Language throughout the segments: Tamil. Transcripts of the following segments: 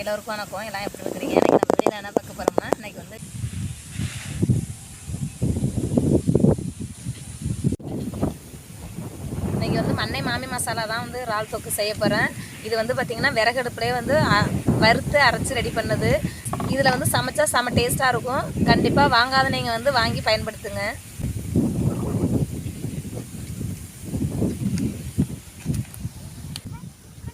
எல்லோருக்கும் வணக்கம். எல்லாம் எப்படி இருக்கிறீங்க? இன்றைக்கி நம்ம வீடியோ என்ன பார்க்க போகிறோம்னா இன்றைக்கி வந்து இன்றைக்கி வந்து மண்ணை மாமி மசாலா தான் வந்து இறால் தொக்கு செய்ய போகிறேன் இது வந்து பார்த்திங்கன்னா விறகடுப்புலேயே வந்து வறுத்து அரைச்சி ரெடி பண்ணது. இதில் வந்து சமைச்சா செம டேஸ்ட்டாக இருக்கும். கண்டிப்பாக வாங்காத நீங்கள் வந்து வாங்கி பயன்படுத்துங்க.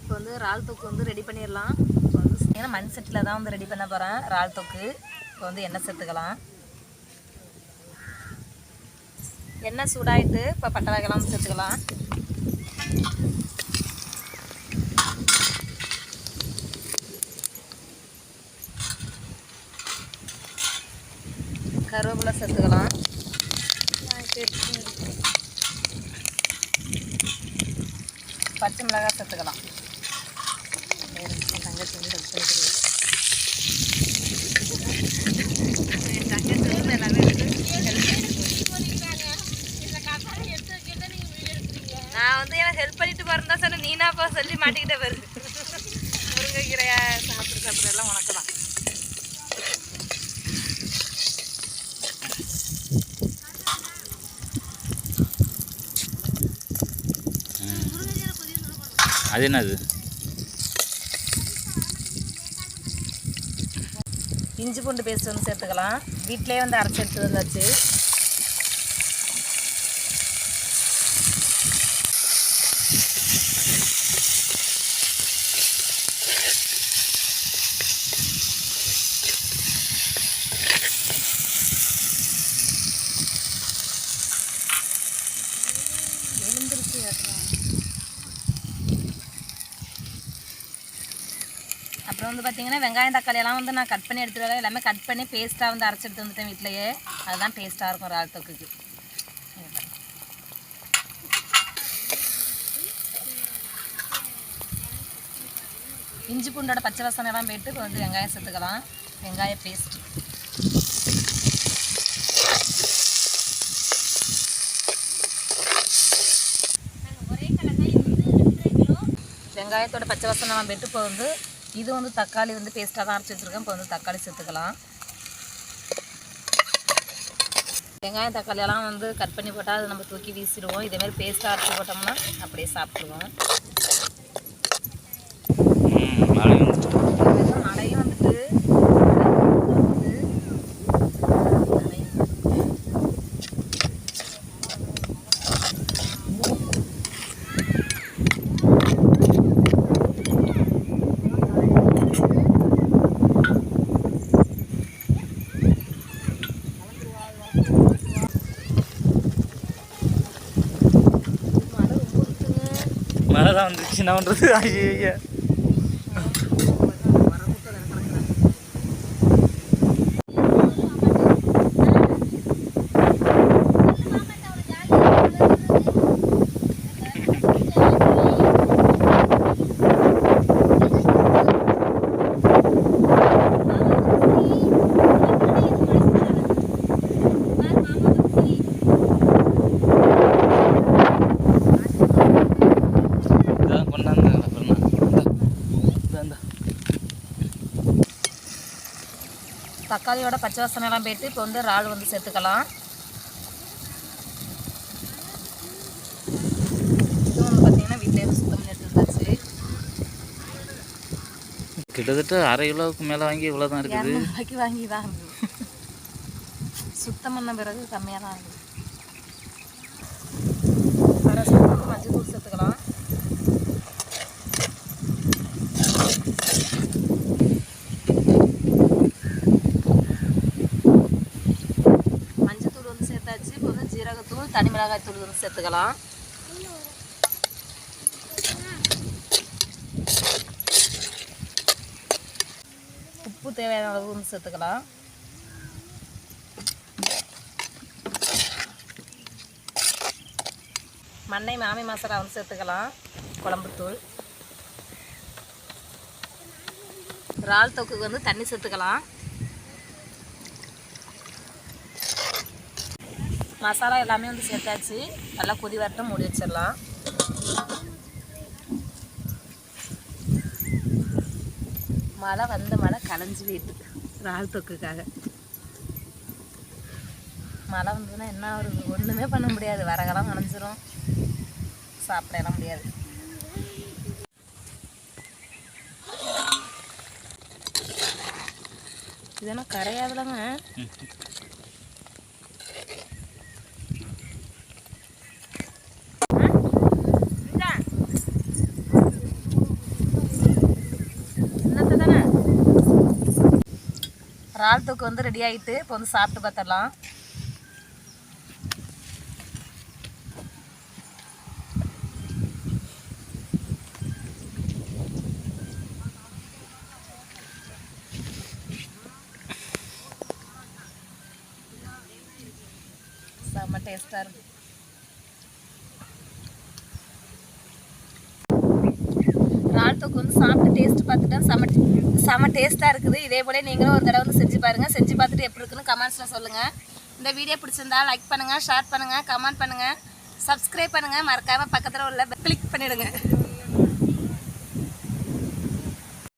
இப்போ வந்து இறால் தொக்கு வந்து ரெடி பண்ணிடலாம். வந்து ஏன்னா மண் செட்டில் தான் வந்து ரெடி பண்ண போகிறேன் இறால் தொக்கு. இப்போ வந்து எண்ணெய் சேர்த்துக்கலாம். எண்ணெய் சூடாயிட்டு இப்போ பட்டை வகைலாம் சேர்த்துக்கலாம். கருவேப்பிலை சேர்த்துக்கலாம். பச்சை மிளகாய் சேர்த்துக்கலாம் என் தங்கச்சி வந்து help பண்ணிட்டு என் தங்கச்சி வந்து எல்லாமே வந்து நான் வந்து எனக்கு ஹெல்ப் பண்ணிட்டு போறதா சொன்ன நீனாப்பா சொல்லி மாட்டிக்கிட்டே வருது முருங்கைக்கீரையை சாப்பிட்டு சாப்பிட்ற எல்லாம் உனக்கு தான். அது என்னது? இஞ்சி பூண்டு பேஸ்ட் வந்து சேர்த்துக்கலாம். வீட்டிலேயே வந்து அரைச்சி எடுத்து வந்தாச்சு. அப்புறம் வந்து பார்த்தீங்கன்னா வெங்காயம் தக்காளி எல்லாம் வந்து நான் கட் பண்ணி எடுத்துகிட்டு வரேன். எல்லாமே கட் பண்ணி பேஸ்ட்டாக வந்து அரைச்சி எடுத்து வந்துட்டேன் வீட்டிலையே அதுதான் டேஸ்ட்டாக இருக்கும் இறால் தொக்குக்கு. இஞ்சி பூண்டோட பச்சை வாசனை எல்லாம் போயிட்டு இப்போ வந்து வெங்காயம் சேர்த்துக்கலாம். வெங்காய பேஸ்ட் வெங்காயத்தோட பச்சை வாசனை எல்லாம் போயிட்டு இப்போ வந்து இது வந்து தக்காளி வந்து பேஸ்ட்டாக தான் அரைச்சி வச்சுருக்கேன். இப்போ வந்து தக்காளி சேர்த்துக்கலாம். வெங்காயம் தக்காளியெல்லாம் வந்து கட் பண்ணி போட்டால் அது நம்ம தூக்கி வீசிடுவோம். இதேமாரி பேஸ்ட்டாக அரைச்சி போட்டோம்னா அப்படியே சாப்பிடுவோம் மழை தான் வந்துச்சு என்ன பண்ணுறது இதான் கொண்டாந்து அப்புறம் இந்தா தக்காளியோட பச்சை வாசனை எல்லாம் போயிட்டு இப்போ வந்து இறால் வந்து சேர்த்துக்கலாம். இது வந்து பார்த்தீங்கன்னா வீட்டிலே சுத்தம் பண்ணி எடுத்துருந்தாச்சு கிட்டத்தட்ட அரை கிலோவுக்கு மேலே வாங்கி இவ்வளோ தான் இருக்குது இரநூறுபாய்க்கு வாங்கி தான். சுத்தம் பண்ண பிறகு கம்மியாக தான் இருக்குது அரை ஸ்பூன் மஞ்சள் தூள் சேர்த்துக்கலாம் மஞ்சள் தூள் வந்து சேர்த்தாச்சு இப்போ வந்து ஜீரகத்தூள் தனி மிளகாய் தூள் வந்து சேர்த்துக்கலாம். உப்பு தேவையான அளவு வந்து சேர்த்துக்கலாம். மண்ணை மாமி மசாலா வந்து சேர்த்துக்கலாம் குழம்புத்தூள் இறால் தொக்குக்கு வந்து தண்ணி சேர்த்துக்கலாம். மசாலா எல்லாமே வந்து சேர்த்தாச்சு. நல்லா கொதி வரட்டும் மூடி வச்சிடலாம். மழை வந்த மழை கலைஞ்சு போயிட்டு இறால் தொக்குக்காக. மழை வந்ததுன்னா என்ன வருது ஒன்றுமே பண்ண முடியாது. வரகெல்லாம் நனைஞ்சிரும். சாப்பிடலாம் முடியாது. இதெல்லாம் கரையாதுலங்க. இறால் தொக்கு வந்து ரெடி ஆகிட்டு இப்போ வந்து சாப்பிட்டு பார்த்துடலாம் செம்ம டேஸ்ட்டாக இருக்கு. தொக்கு வந்து சாப்பிட்டு டேஸ்ட் பார்த்துட்டேன் செம செம டேஸ்ட்டாக இருக்குது. இதே போல நீங்களும் ஒரு தடவை வந்து செஞ்சு பாருங்கள் செஞ்சு பார்த்துட்டு எப்படி இருக்குன்னு கமெண்ட்ஸில் சொல்லுங்கள் இந்த வீடியோ பிடிச்சிருந்தா லைக் பண்ணுங்கள் ஷேர் பண்ணுங்கள் கமெண்ட் பண்ணுங்கள் சப்ஸ்கிரைப் பண்ணுங்கள் மறக்காமல் பக்கத்தில் உள்ள கிளிக் பண்ணிவிடுங்க